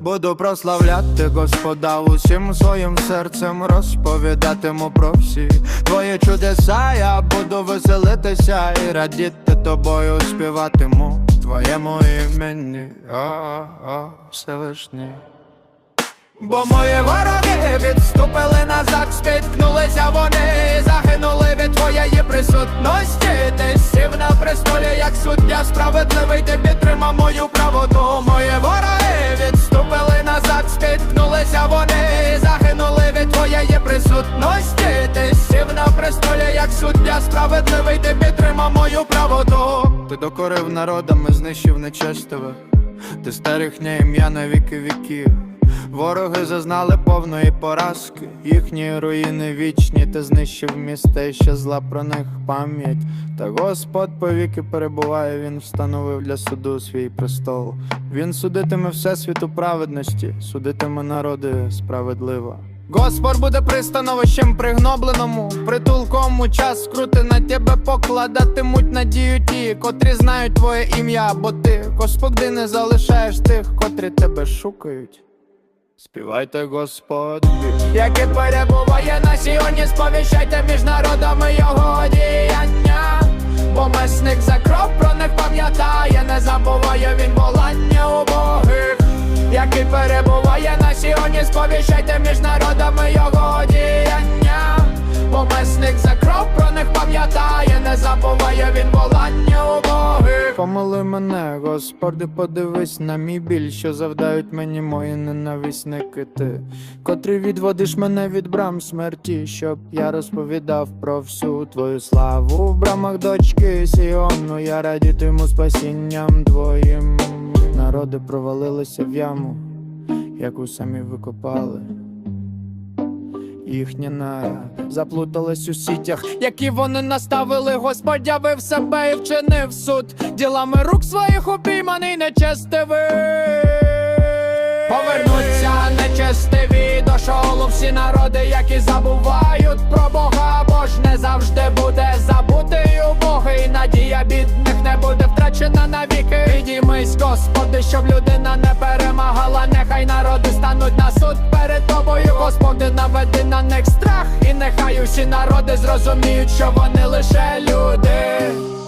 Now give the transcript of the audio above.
буду прославляти Господа усім своїм серцем розповідатиму про всі твої чудеса, я буду веселитися і радіти тобою співатиму твоєму імені, о-о-о, Всевишній. Бо мої вороги відступили назад, спіткнулися вони і загинули від твоєї присутності. Ти сів на престолі, як суддя справедливий, ти підтримав як суддя справедливий, ти підтримав мою правоту. Ти докорив народами, знищив нечестивих. Ти старихня ім'я на віки віків. Вороги зазнали повної поразки, їхні руїни вічні, ти знищив міста, і ще зла про них пам'ять. Та Господь повіки перебуває, він встановив для суду свій престол. Він судитиме всесвіту праведності, судитиме народи справедливо. Господь буде пристановищем пригнобленому, притулком у час скрути на тебе покладатимуть надію ті, котрі знають твоє ім'я, бо ти, Господи, не залишаєш тих, котрі тебе шукають. Співайте, Господи, який перебуває на сіоні, сповіщайте між народами його діяння. Бо месник за кров про них пам'ятає, не забуває він волання. Який перебуває на сіоні, сповіщайте між народами його діяння. Бо месник за кров про них пам'ятає, не забуває він волання убогих. Помили мене, Господи, подивись на мій біль, що завдають мені мої ненависники ти, котрий відводиш мене від брам смерті, щоб я розповідав про всю твою славу в брамах дочки Сіону, я радітиму спасінням твоїм. Народи провалилися в яму, яку самі викопали. Їхня нара заплуталась у сітях, які вони наставили. Господь явив себе і вчинив суд ділами рук своїх упійманий нечестивий. Повернуться нечестиві до шолу всі народи, які забувають про Бога, Підіймись, Господи, щоб людина не перемагала. Нехай народи стануть на суд перед тобою, Господи, наведи на них страх, і нехай усі народи зрозуміють, що вони лише люди.